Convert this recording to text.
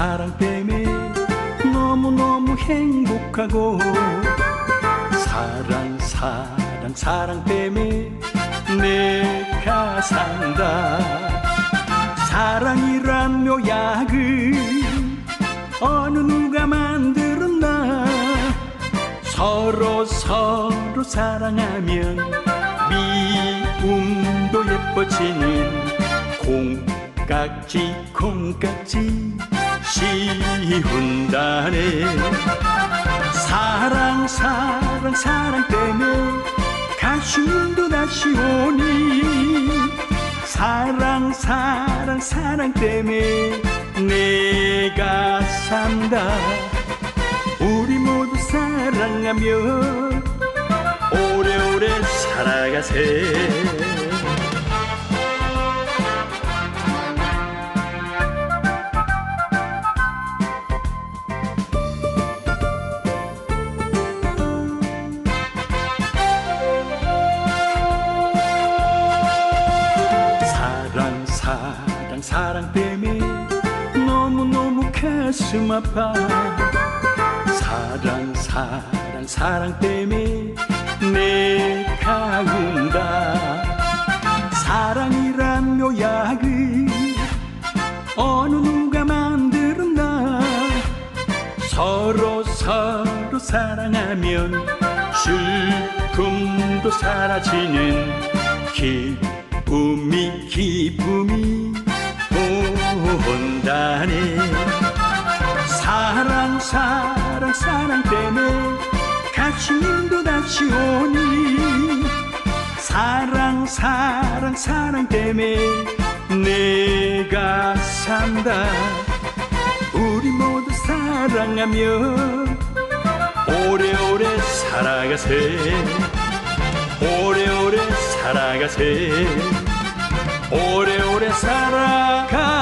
사랑 때문에 너무너무 행복하고 사랑 사랑 사랑 때문에 내가 산다. 사랑이란 묘약을 어느 누가 만들었나? 서로 서로 사랑하면 미움도 예뻐지는 콩깍지 콩깍지 씌운다네. 사랑 사랑 사랑 때문에 가슴도 다시 오니. 사랑 사랑 사랑 때문에 내가 산다. 우리 모두 사랑하며 오래오래 살아가세 사랑 사랑 때문에 너무너무 가슴 아파. 사랑 사랑 사랑 때문에 내가 운다. 사랑이란 묘약을 어느 누가 만들었나? 서로 서로 사랑하면 슬픔도 사라지는 기쁨이 기 온다네. 사랑 사랑 사랑 때문에 가슴도 다시 오니. 사랑 사랑 사랑 때문에 내가 산다. 우리 모두 사랑하며 오래오래 살아가세. 오래오래 살아가세. 오래오래 살아가세